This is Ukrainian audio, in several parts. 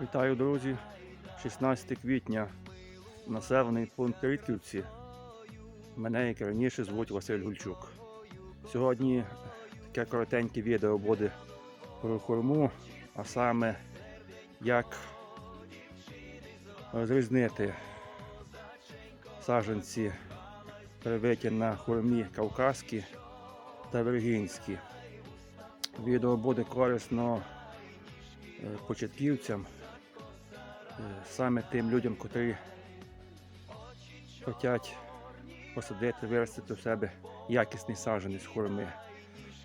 Вітаю, друзі! 16 квітня, населений пункт Рідківці. Мене, як раніше, звуть Василь Гульчук. Сьогодні таке коротеньке відео буде про хурму, а саме як розрізнити саджанці привиті на хурмі кавказькі та вергінські. Відео буде корисно е, початківцям, саме тим людям, котрі хочуть посадити, виростити в себе якісний саджанець хурми.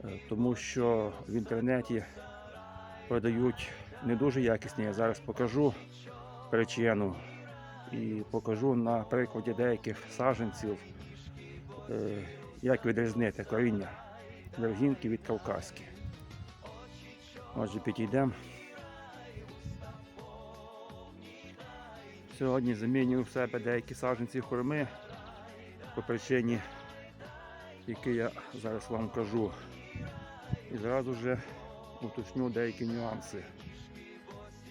Е, Тому що в інтернеті продають не дуже якісні. Я зараз покажу причину і покажу на прикладі деяких саджанців, е, як відрізнити коріння вергінки від кавказьки. Отже, підійдемо. Сьогодні замінюю в себе деякі саджанці хурми по причині, які я зараз вам кажу. І зразу же уточню деякі нюанси.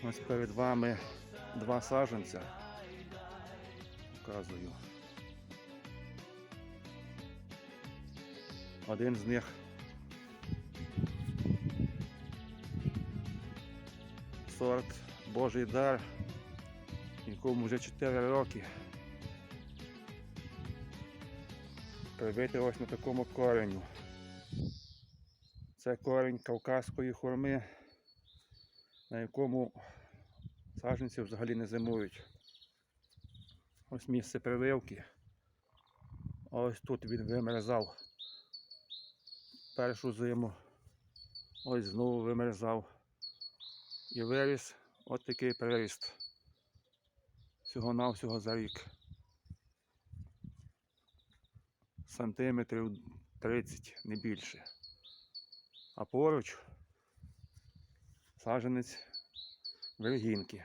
Ось перед вами два саджанця. Показую. Один з них сорт Божий дар, якому вже 4 роки. Привити ось на такому кореню. Це корінь кавказької хурми, на якому саджанці взагалі не зимують. Ось місце прививки. Ось тут він вимерзав першу зиму. Ось знову вимерзав. І виріс от такий приріст. Всього-навсього за рік. Сантиметрів 30, не більше. А поруч саджанець вергінки.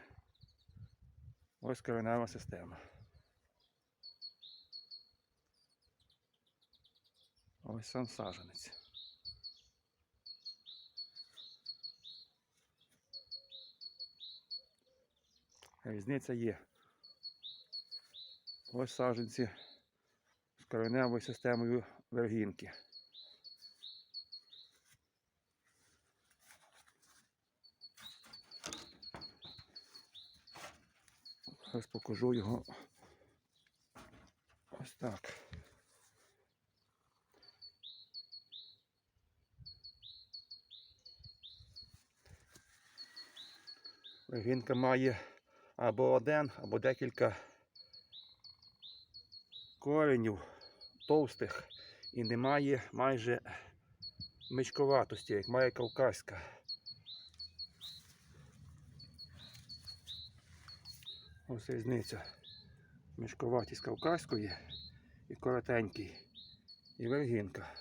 Ось коренева система. Ось сам саджанець. Різниця є. Ось саджанці з кореневою системою вергінки. Зараз покажу його ось так. Вергінка має або один, або декілька коренів товстих і немає майже мичковатості, як має кавказька. Ось різниця. Мішковатість кавказької і коротенький. І вергінка.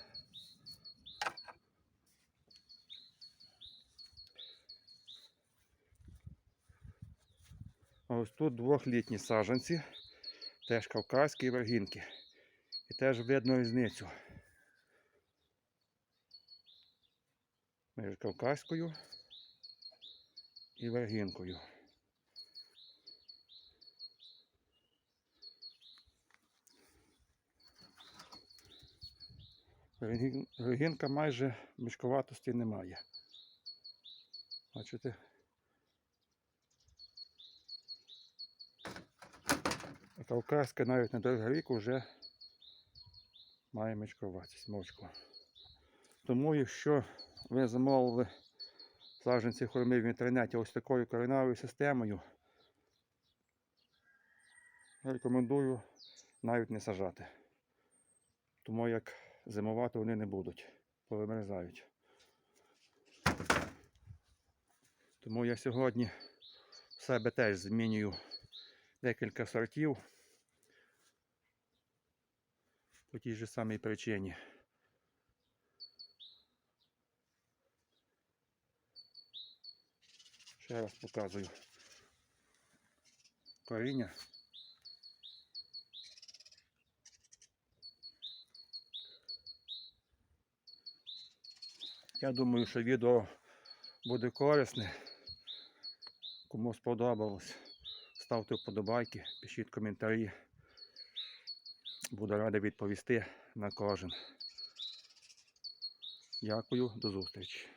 Ось тут двохлітні саджанці, теж кавказькі вергінки. І теж видно різницю між кавказькою і вергінкою. Вергінка майже мішковатості немає. Бачите? Кавказька навіть на другий рік вже має мечкуватість мовчку. Тому якщо ви замовили саджанці хурми в інтернеті ось такою кореневою системою, рекомендую навіть не сажати. Тому як зимувати вони не будуть, повимерзають. Тому я сьогодні себе теж змінюю декілька сортів по тій же самій причині. Ще раз показую коріння. Я думаю, що відео буде корисне. Кому сподобалось, ставте вподобайки, пишіть коментарі. Буду радий відповісти на кожен. Дякую, до зустрічі.